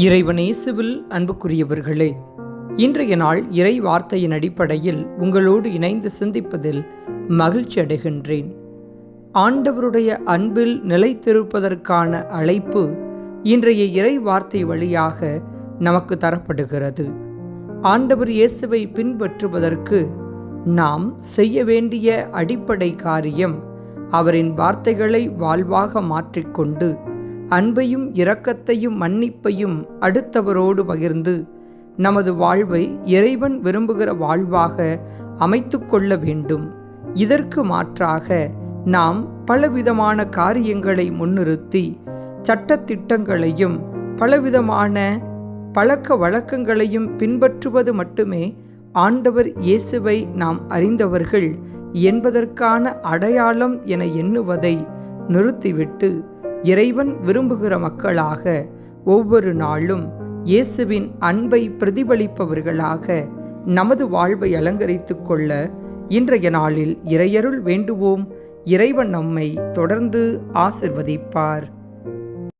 இறைவனேசுவில் அன்புக்குரியவர்களே இன்றைய நாள் இறை வார்த்தையின் அடிப்படையில் உங்களோடு இணைந்து சிந்திப்பதில் மகிழ்ச்சி அடைகின்றேன். ஆண்டவருடைய அன்பில் நிலைத்திருப்பதற்கான அழைப்பு இன்றைய இறை வார்த்தை வழியாக நமக்கு தரப்படுகிறது. ஆண்டவர் இயேசுவை பின்பற்றுவதற்கு நாம் செய்ய வேண்டிய அடிப்படை காரியம் அவரின் வார்த்தைகளை வாழ்வாக மாற்றிக்கொண்டு அன்பையும் இரக்கத்தையும் மன்னிப்பையும் அடுத்தவரோடு பகிர்ந்து நமது வாழ்வை இறைவன் விரும்புகிற வாழ்வாக அமைத்து கொள்ள வேண்டும். இதற்கு மாற்றாக நாம் பலவிதமான காரியங்களை முன்னிறுத்தி சட்டத்திட்டங்களையும் பலவிதமான பழக்க வழக்கங்களையும் பின்பற்றுவது மட்டுமே ஆண்டவர் இயேசுவை நாம் அறிந்தவர்கள் என்பதற்கான அடையாளம் என எண்ணுவதை நிறுத்திவிட்டு இறைவன் விரும்புகிற மக்களாக ஒவ்வொரு நாளும் இயேசுவின் அன்பை பிரதிபலிப்பவர்களாக நமது வாழ்வை அலங்கரித்து கொள்ள இன்றைய நாளில் இறையருள் வேண்டுவோம். இறைவன் நம்மை தொடர்ந்து ஆசிர்வதிப்பார்.